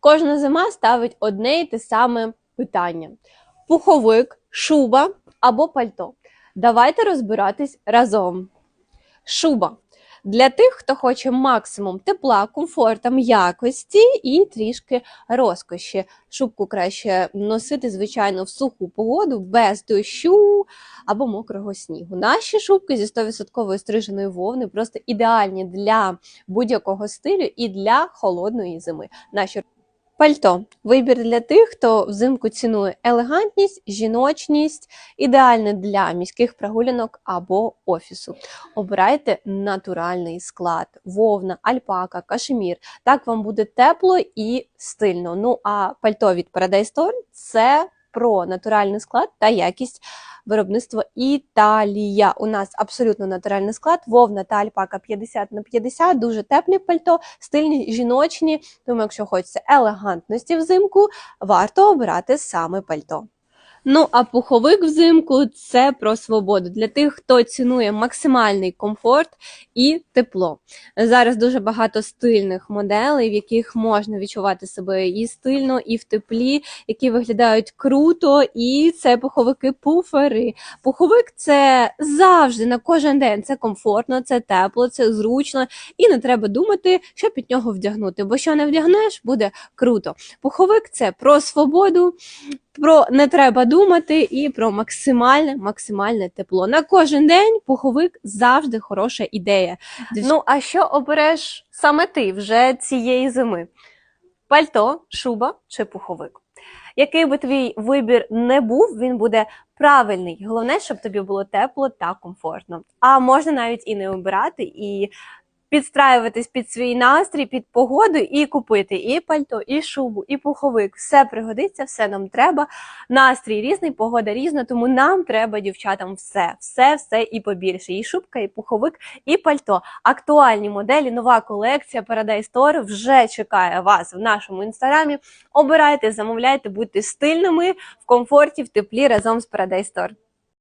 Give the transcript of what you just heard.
Кожна зима ставить одне і те саме питання: пуховик, шуба або пальто. Давайте розбиратись разом. Шуба. Для тих, хто хоче максимум тепла, комфорта, м'якості і трішки розкоші. Шубку краще носити, звичайно, в суху погоду, без дощу або мокрого снігу. Наші шубки зі 100% стриженої вовни просто ідеальні для будь-якого стилю і для холодної зими. Наші Пальто вибір для тих, хто взимку цінує елегантність, жіночність, ідеальне для міських прогулянок або офісу. Обирайте натуральний склад: вовна, альпака, кашемір. Так вам буде тепло і стильно. Ну а пальто від Paradise Store – це про натуральний склад та якість виробництва Італія. У нас абсолютно натуральний склад, вовна та альпака 50 на 50, дуже теплі пальто, стильні, жіночні. Тому, якщо хочеться елегантності взимку, варто обирати саме пальто. Ну, а пуховик взимку це про свободу для тих, хто цінує максимальний комфорт і тепло. Зараз дуже багато стильних моделей, в яких можна відчувати себе і стильно, і в теплі, які виглядають круто, і це пуховики-пуфери. Пуховик це завжди на кожен день. Це комфортно, це тепло, це зручно, і не треба думати, що під нього вдягнути. Бо що не вдягнеш, буде круто. Пуховик це про свободу, про не треба думати і про максимальне максимальне тепло. На кожен день пуховик завжди хороша ідея. Ну а що обереш саме ти вже цієї зими? Пальто, шуба чи пуховик? Який би твій вибір не був, він буде правильний. Головне, щоб тобі було тепло та комфортно. А можна навіть і не обирати, і підстраюватись під свій настрій, під погоду і купити і пальто, і шубу, і пуховик. Все пригодиться, все нам треба. Настрій різний, погода різна, тому нам треба дівчатам все, все, все і побільше. І шубка, і пуховик, і пальто. Актуальні моделі, нова колекція Paradise Store вже чекає вас в нашому інстаграмі. Обирайте, замовляйте, будьте стильними в комфорті, в теплі разом з Paradise Store.